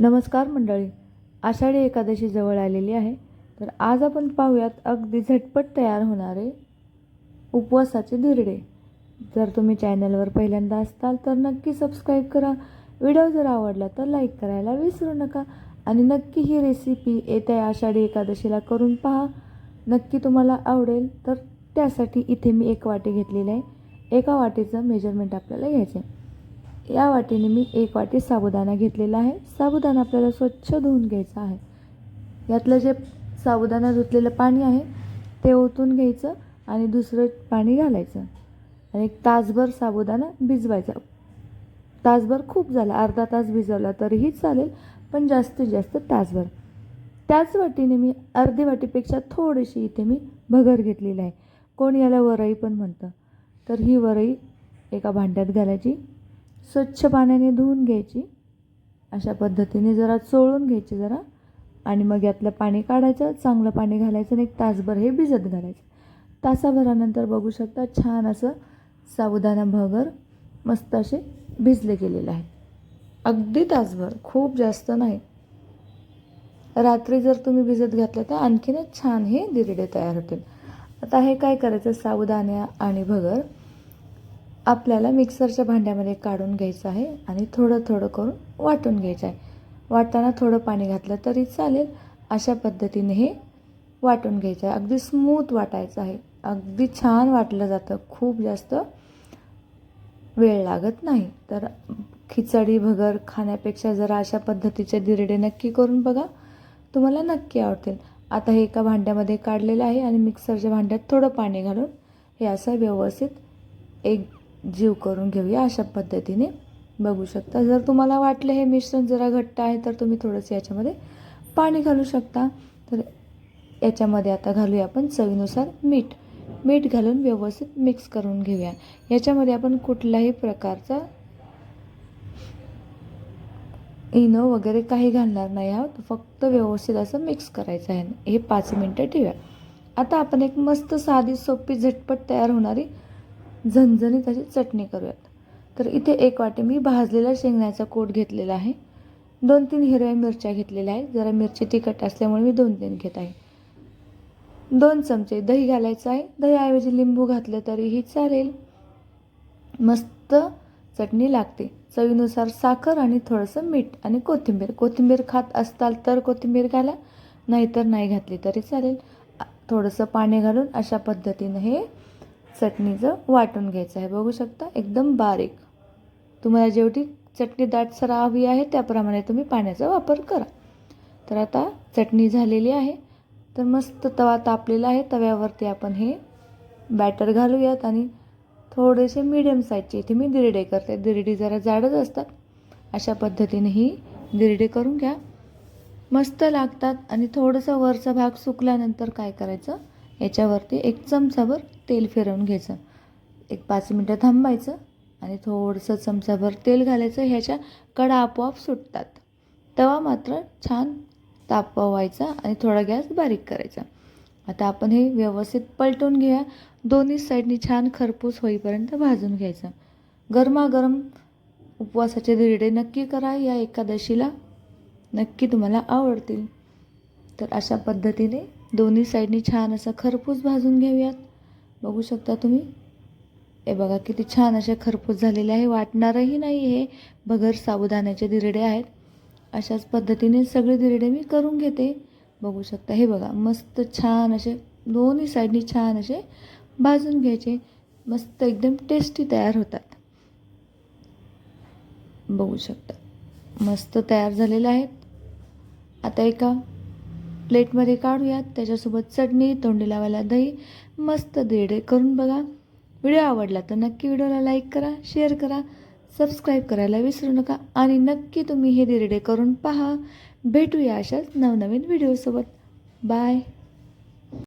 नमस्कार मंडळी आषाढी एकादशी जवळ आलेली आहे. तर आज आपण पाहूयात अगदी झटपट तयार होणारे उपवासाचे धिरडे. जर तुम्ही चॅनलवर पहिल्यांदा असताल तर नक्की सबस्क्राईब करा. व्हिडिओ जर आवडला तर लाईक करायला विसरू नका आणि नक्की ही रेसिपी येत्या आषाढी एकादशीला करून पहा. नक्की तुम्हाला आवडेल तर त्यासाठी इथे मी एक वाटी घेतलेली आहे. एका वाटीचं मेजरमेंट आपल्याला घ्यायचं आहे या वाटीने मी एक वाटी साबुदाणा घेतलेला आहे. साबुदाणा आपल्याला स्वच्छ धुवून घ्यायचा आहे. यातलं जे साबुदाणा धुतलेलं पाणी आहे ते ओतून घ्यायचं आणि दुसरं पाणी घालायचं. आणि एक तासभर साबुदाणा भिजवायचा. तासभर खूप झाला. अर्धा तास भिजवला तरीही चालेल पण जास्तीत जास्त तासभर. त्याच वाटीने मी अर्धी वाटीपेक्षा थोडीशी इथे मी भगर घेतलेली आहे. कोण याला वरई पण म्हणतं. तर ही वरई एका भांड्यात घालायची. स्वच्छ पाण्याने धुवून घ्यायची. अशा पद्धतीने जरा चोळून घ्यायची जरा. आणि मग यातलं पाणी काढायचं चांगलं पाणी घालायचं आणि एक तासभर हे भिजत घालायचं. तासाभरानंतर बघू शकता छान असं साबुदाणा भगर मस्त असे भिजले गेलेले आहे अगदी तासभर खूप जास्त नाही. रात्री जर तुम्ही भिजत घातलं तर आणखीनच छान हे दिरडे तयार होतील. आता हे काय करायचं? साबुदाणा आणि भगर आपल्याला मिक्सरच्या भांड्यामध्ये काढून घ्यायचं आहे आणि थोडं थोडं करून वाटून घ्यायचं आहे. वाटताना थोडं पाणी घातलं तरी चालेल. अशा पद्धतीने हे वाटून घ्यायचं आहे. अगदी स्मूथ वाटायचं आहे. अगदी छान वाटलं जातं. खूप जास्त वेळ लागत नाही. तर खिचडी भगर खाण्यापेक्षा जरा अशा पद्धतीचे दिरडे नक्की करून बघा. तुम्हाला नक्की आवडतील. आता हे एका भांड्यामध्ये काढलेलं आहे आणि मिक्सरच्या भांड्यात थोडं पाणी घालून हे असं व्यवस्थित एक जीव करून घेऊया अशा पद्धतीने. बघू शकता. जर तुम्हाला वाटलं हे मिश्रण जरा घट्ट आहे तर तुम्ही थोडंसं याच्यामध्ये पाणी घालू शकता. तर याच्यामध्ये आता घालूया आपण चवीनुसार मीठ. मीठ घालून व्यवस्थित मिक्स करून घेऊया. याच्यामध्ये आपण कुठल्याही प्रकारचा इनो वगैरे काही घालणार नाही आहोत. फक्त व्यवस्थित असं मिक्स करायचं आहे. हे पाच मिनटं ठेवूया आता आपण एक मस्त साधी सोपी झटपट तयार होणारी झणझणीत त्याची चटणी करूयात. तर इथे एक वाटी मी भाजलेला शेंगण्याचा कोट घेतलेला आहे. दोन तीन हिरव्या मिरच्या घेतलेल्या आहेत. जरा मिरची तिखट असल्यामुळे मी दोन तीन घेत आहे. दोन चमचे दही घालायचं आहे. दहीऐवजी लिंबू घातलं तरीही चालेल. मस्त चटणी लागते. चवीनुसार साखर आणि थोडंसं मीठ आणि कोथिंबीर. कोथिंबीर खात असताल तर कोथिंबीर घाला. नाहीतर नाही घातली तरी चालेल. थोडंसं पाणी घालून अशा पद्धतीनं हे चटणीचं वाटून घ्यायचं आहे. बघू शकता एकदम बारीक. तुम्हाला जेवढी चटणी दाटसर हवी आहे त्याप्रमाणे तुम्ही पाण्याचा वापर करा. तर आता चटणी झालेली आहे. तर मस्त तवा तापलेला आहे. तव्यावरती आपण हे बॅटर घालूयात आणि थोडेसे मीडियम साईजचे इथे मी दिरडे करते. दिरडी जरा जाडच असतात. अशा पद्धतीने ही दिरडे करून घ्या. मस्त लागतात आणि थोडंसं वरचा भाग सुकल्यानंतर काय करायचं? याच्यावरती एक चमचाभर तेल फिरवून घ्यायचं. एक पाच मिनटं थांबायचं आणि थोडंसं चमचाभर तेल घालायचं. ह्याच्या कडा आपोआप सुटतात. तवा मात्र छान तापवायचा आणि थोडा गॅस बारीक करायचा. आता आपण हे व्यवस्थित पलटून घेऊया. दोन्ही साईडनी छान खरपूस होईपर्यंत भाजून घ्यायचं. गरमागरम उपवासाचे धिरडे नक्की करा. या एकादशीला नक्की तुम्हाला आवडतील. तर अशा पद्धतीने दोन्ही साईडनी छान असं खरपूस भाजून घेऊयात. बघू शकता तुम्ही? हे बघा किती छान असे खरपूस झालेले आहे. वाटणारही नाही हे. भगर साबुदाण्याचे दिरडे आहेत. अशाच पद्धतीने सगळे दिरडे मी करून घेते. बघू शकता. हे बघा मस्त छान असे दोन्ही साईडनी छान असे भाजून घ्यायचे. मस्त एकदम टेस्टी तयार होतात. बघू शकता. मस्त तयार झालेले आहेत. आता एका प्लेटमध्ये काढूयात. त्याच्यासोबत चटणी तोंडी लावायला दही मस्त देडे करून बघा. व्हिडिओ आवडला तर नक्की व्हिडिओला लाईक करा शेअर करा सबस्क्राईब करायला विसरू नका आणि नक्की तुम्ही हे दिरडे करून पहा. भेटूया अशाच नवनवीन व्हिडिओसोबत. बाय.